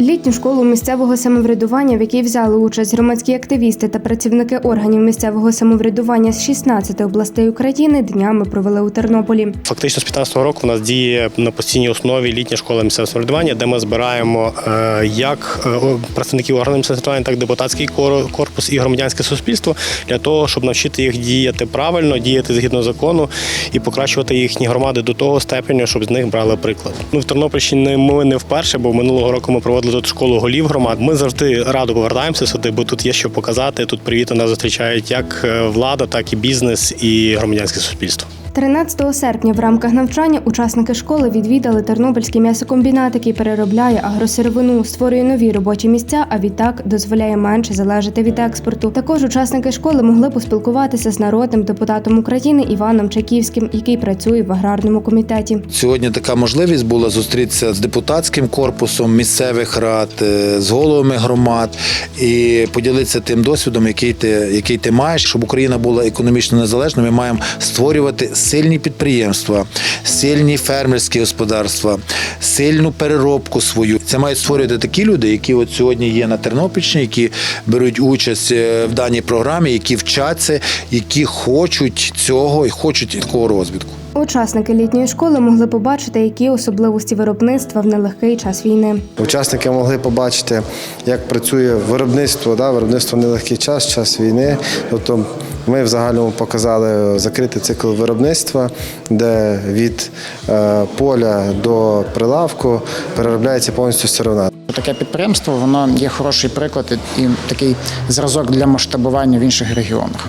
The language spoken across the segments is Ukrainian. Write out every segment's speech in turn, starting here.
Літню школу місцевого самоврядування, в якій взяли участь громадські активісти та працівники органів місцевого самоврядування з 16 областей України, днями провели у Тернополі. Фактично з 15-го року у нас діє на постійній основі літня школа місцевого самоврядування, де ми збираємо е, як е, працівників органів місцевого самоврядування, так і депутатський кор- корпус і громадянське суспільство для того, щоб навчити їх діяти правильно, діяти згідно закону і покращувати їхні громади до того степеню, щоб з них брали приклад. Ну в Тернопільщині ми не вперше, бо минулого року ми проводили тут школу голів громад. Ми завжди радо повертаємося сюди, бо тут є що показати. Тут привітно нас зустрічають як е, влада, так і бізнес і громадянське суспільство. 13 серпня в рамках навчання учасники школи відвідали Тернопільський м'ясокомбінат, який переробляє агросировину, створює нові робочі місця, а відтак дозволяє менше залежати від експорту. Також учасники школи могли поспілкуватися з народним депутатом України Іваном Чайківським, який працює в аграрному комітеті. Сьогодні така можливість була зустрітися з депутатським корпусом місцевих рад, е, з головами громад і поділитися тим досвідом, який ти, який ти маєш, щоб Україна була економічно незалежною. Ми маємо створювати сильні підприємства, сильні фермерські господарства, сильну переробку свою. Це мають створювати такі люди, які от сьогодні є на Тернопільщині, які беруть участь е, в даній програмі, які вчаться, які хочуть цього і хочуть такого розвитку. Учасники літньої школи могли побачити, які особливості виробництва в нелегкий час війни. Учасники могли побачити, як працює виробництво, да, виробництво в нелегкий час, час війни. Тобто ми в загальному показали закритий цикл виробництва, де від е, поля до прилавку переробляється повністю сировина. Таке підприємство воно є хороший приклад і такий зразок для масштабування в інших регіонах.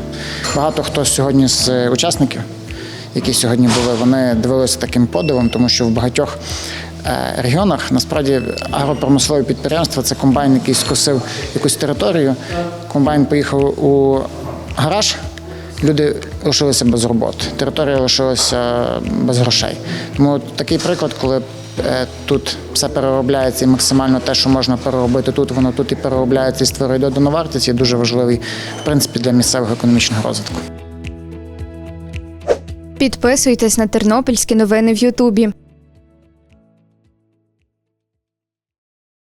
Багато хто сьогодні з е, учасників, які сьогодні були, вони дивилися таким подивом, тому що в багатьох е, регіонах насправді агропромислове підприємство це комбайн, який скосив якусь територію. Комбайн поїхав у гараж. Люди лишилися без роботи, територія лишилася без грошей. Тому такий приклад, коли е, тут все переробляється і максимально те, що можна переробити тут, воно тут і переробляється і створює додану вартість, є дуже важливий в принципі для місцевого економічного розвитку. Підписуйтесь на тернопільські новини в Ютубі.